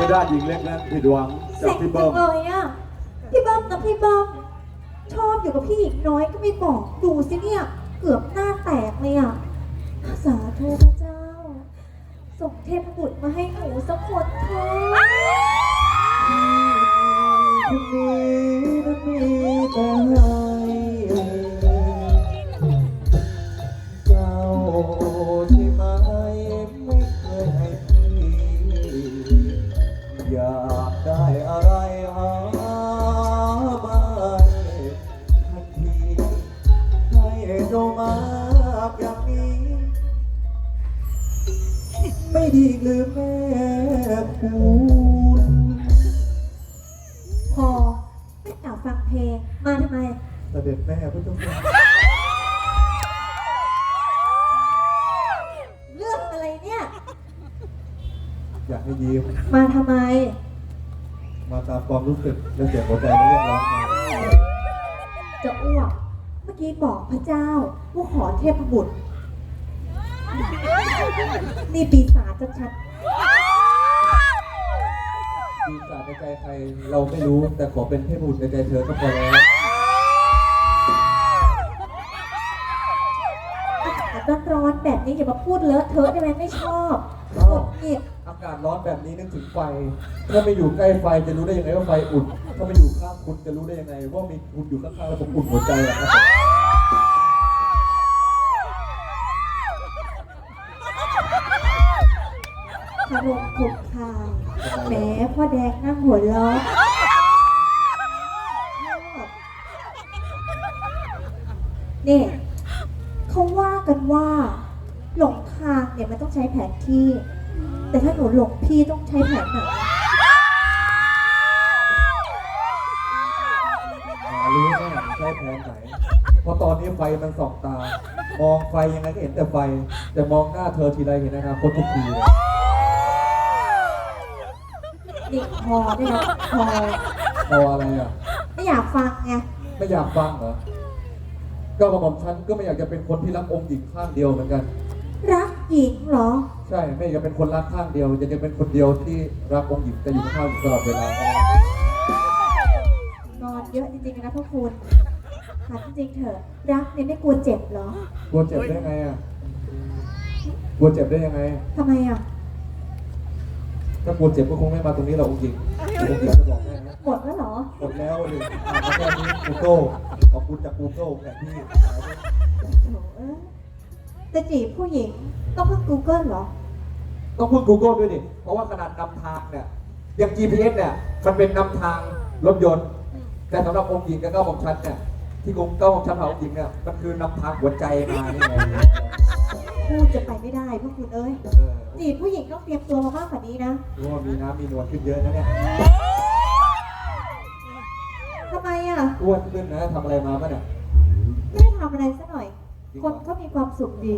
ไม่ได้หญิงเล็กนั้นผิดหวังจาเซ็กงพี่จัเบิ้งมเลยอะพี่เบิ้มนะพี่เบิ้มชอบอยู่กับพี่หญิงน้อยก็ไม่บอกดูสิเนี่ยเกือบหน้าแตกเลยอะสาธุพระเจ้า ส่งเทพบุตรมาให้หนูสักคนเถอะ คนนี้ ไม่ดีหรือแม่คุณพอไม่อยากฟังเพลงมาทำไม เสด็จแม่พระเจ้าค่ะเรื่องอะไรเนี่ย อยากให้ยิ้มมาทำไม มาตามความรู้สึกและเสียงหัวใจไม่เรียกร้องมาจะอ้วก เมื่อกี้บอกพระเจ้าว่าขอเทพบุตร นี่ปีศาจชัดปีศาจในใจใครเราไม่รู้แต่ขอเป็นเทพบุตรในใจเธอก็พอแล้วๆอากาศร้อนๆแบบนี้อย่ามาพูดเลอะเทอะได้ไหมไม่ชอบกดหงิดอากาศร้อนแบบนี้นึกถึงไฟ ถ้าไม่อยู่ใกล้ไฟจะรู้ได้ยังไงว่าไฟอุ่น ถ้าไม่อยู่ข้างคุณจะรู้ได้ยังไง ว่ามีคุณอยู่ข้างๆแล้วผมอุ่นหัวใจอะครับ แดงนั่งหัวเราะนี่เขาว่ากันว่า หลงทางเนี่ยมันต้องใช้แผนที่ แต่ถ้าหนูหลงพี่ต้องใช้แผนไหนหารู้แน่ใช่แผนไหน เพราะตอนนี้ไฟมันส่องตา มองไฟยังไงก็เห็นแต่ไฟ แต่มองหน้าเธอทีไรเห็นอนาคตทุกทีเลย นี่พอได้แล้วพอพออะไรอะ ไม่อยากฟังไงไม่อยากฟังเหรอ ก็กระหม่อมฉันก็ไม่อยากจะเป็นคนที่รักองค์หญิงข้างเดียวเหมือนกัน รักหญิงเหรอ ใช่ ไม่อยากจะเป็นคนรักข้างเดียวอยากจะเป็นคนเดียวที่รักองค์หญิงจะอยู่ข้างๆอยู่ตลอดเวลานอนเยอะจริงๆนะพ่อคุณถามจริงๆเถอะรักเนี่ยไม่กลัวเจ็บเหรอกลัวเจ็บได้ไงอะกลัวเจ็บได้ยังไงทำไมอะ ถ้ากลัวเจ็บก็คงไม่มาตรงนี้หรอกองค์หญิงองค์หญิงจะบอกแม่นะหมดแล้วเหรอ หมดแล้วเลยอ่านมาแค่นี้กูเกิลขอบคุณจากกูเกิลแผนที่โถเอ้ยจะจีบผู้หญิงต้องเพิ่ง Google เหรอ ต้องพึ่ง Google ด้วยดิเพราะว่าขนาดนำทางเนี่ยอย่าง GPS เนี่ยมันเป็นนำทางรถยนต์ แต่สำหรับองค์หญิงกับเก้าของฉันเนี่ยที่กงเก้าของฉันเผาองค์หญิงเนี่ยมันคือนำทางหัวใจมานี่ไง พูดจะไปไม่ได้พ่อคุณเอ้ยเออจีบผู้หญิงต้องเตรียมตัวมามากกว่านี้นะรู้ว่ามีน้ำมีนวลขึ้นเยอะนะเนี่ยทำไมอะอ้วนขึ้นนะทำอะไรมาบ้างเนี่ยไม่ได้ทำอะไรซะหน่อย คนเขามีความสุขดี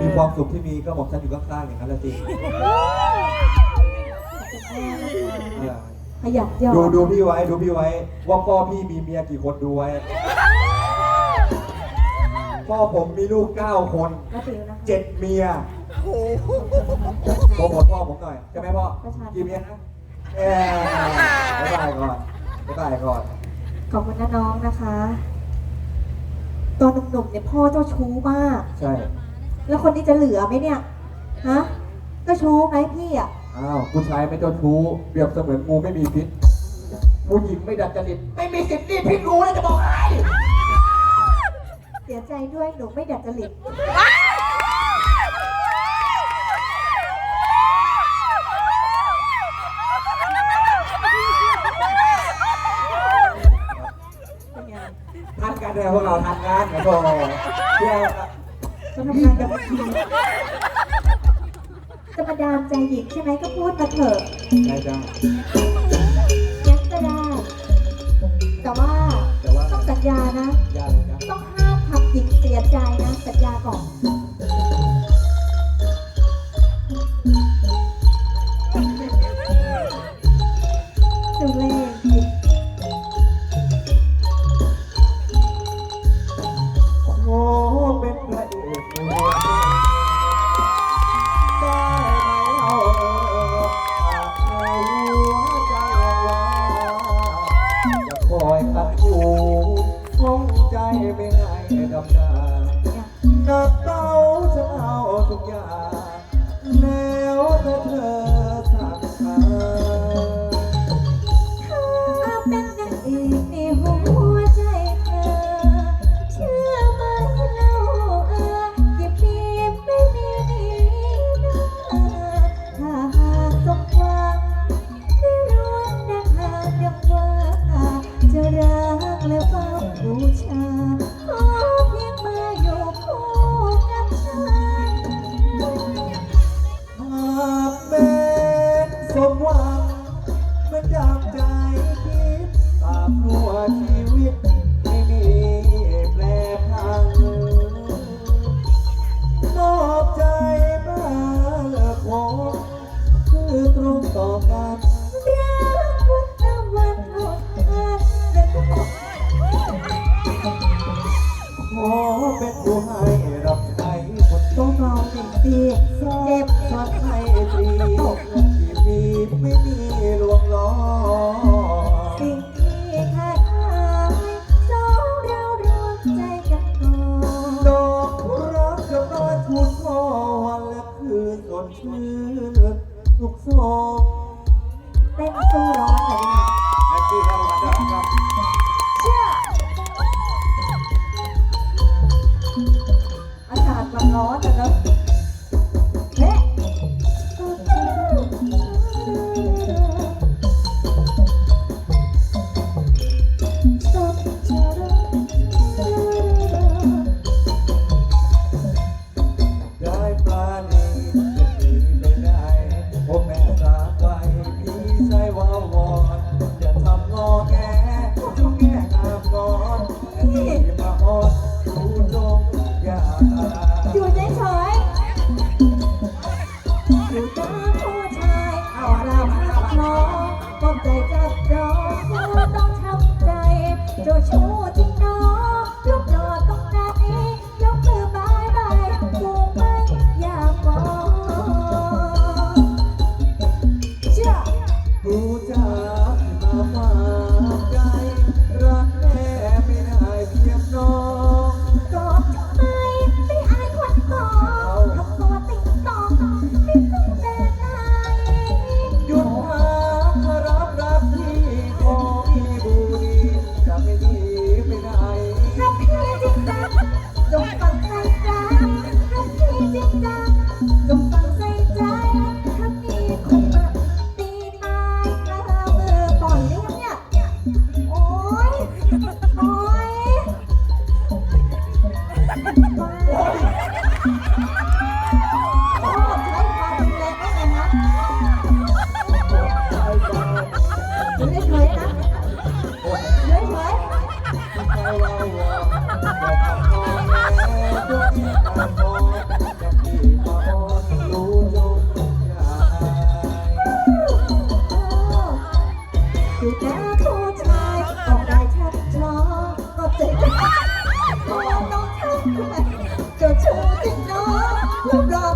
มีความสุขที่มีก็บอกฉันอยู่ข้างๆอย่างนั้นแหละสิเป็นแม่นะคะขยันหยอดูดดูพี่ไว้ดูพี่ไว้ ว่าพ่อพี่มีเมียกี่คนดูไว้ พ่อผมมีลูกเก้าคนก็ติวนะคะเจ็ดเมีย โปรโมทพ่อผมหน่อยใช่ไหมพ่อประชาชนกี่เมียนะเอ้ยบ๊ายบายก่อนบ๊ายบายก่อน ขอบคุณนะน้องนะคะ ตอนหนุ่มๆเนี่ยพ่อเจ้าชู้มาก ใช่ แล้วคนนี้จะเหลือไหมเนี่ย ฮะเจ้าชู้ไหมพี่อะ อ้าวผู้ชายไม่เจ้าชู้เปรียบเสมือนงูไม่มีพิษผู้หญิงไม่ดัดจริตไม่มีสิทธิ์รีดพิษงูเลยจะบอกให้ เสียใจด้วยหนูไม่ดัดจริตเป็นไงทันกันเลยพวกเราทันงานนะโธ่เพื่อจะทำงานกับพี่จะมาดามใจหญิงใช่ไหมก็พูดมาเถอะใช่จ้า ติดเสียใจนะสัญญาก่อน กับต้าจะเอาทุกอย่าง เป็นผู้ให้รับใช้คนตัวเบาหนึ่งตีสร้าเจ็บสรรค์ให้ตรีที่มีไม่มีลวงล้อสิ่งที่ขาดหายสองเรารวมใจกันก่อนดอกรักจะมาทุนคอวันและคืนสดชื่นทุกสอง อยู่แค่ผู้ชายออกได้ชัดช้อก็เจ็บพอต้องทำไมเจ้าชู้จริงเนาะรูปหล่อต้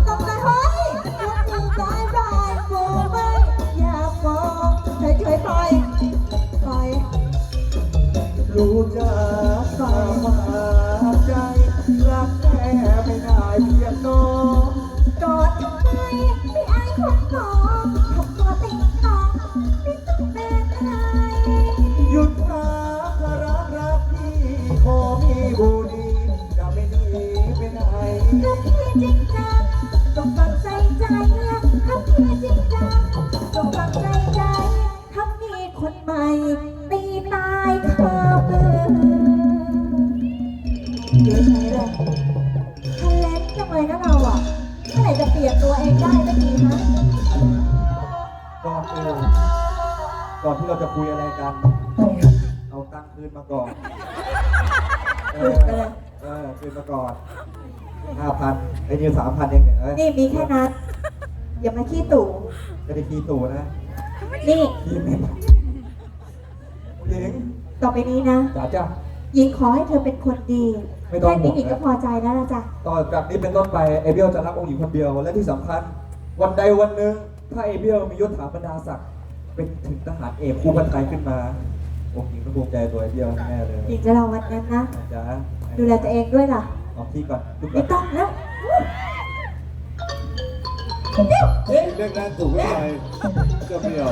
ก่อนที่เราจะคุยอะไรกัน เอาตังค์คืนมาก่อน เออ เออคืนมาก่อนห้าพันไอ้นี่สามพันเองเนี่ยเอ้ยนี่มีแค่นั้น อย่ามาขี้ตู่ไม่ได้คีย์ตู่นะนี่คีย์เมมหญิงต่อไปนี้นะ จ๋าจ้า หญิงขอให้เธอเป็นคนดีไม่ต้องแค่นี้ห่วงหญิงก็พอใจแล้วละจ้ะต่อจากนี้เป็นต้นไปเอเบียลจะรักองค์หญิงคนเดียว และที่สำคัญ วันใดวันหนึ่งถ้าเอเบียลมียศถาบรรดาศักดิ์ เป็นถึงทหารเอกคู่พันไทยขึ้นมาองค์หญิงต้องภูมิใจตัวเอเบียลแน่เลยหญิงจะรอวันนั้นนะจ๋าดูแลตัวเองด้วยล่ะ ออกที่ก่อนลุกก่ไม่อนต้องแล้วเรื่องนั้นถูกหรือไม่เจ้าเบี้ยว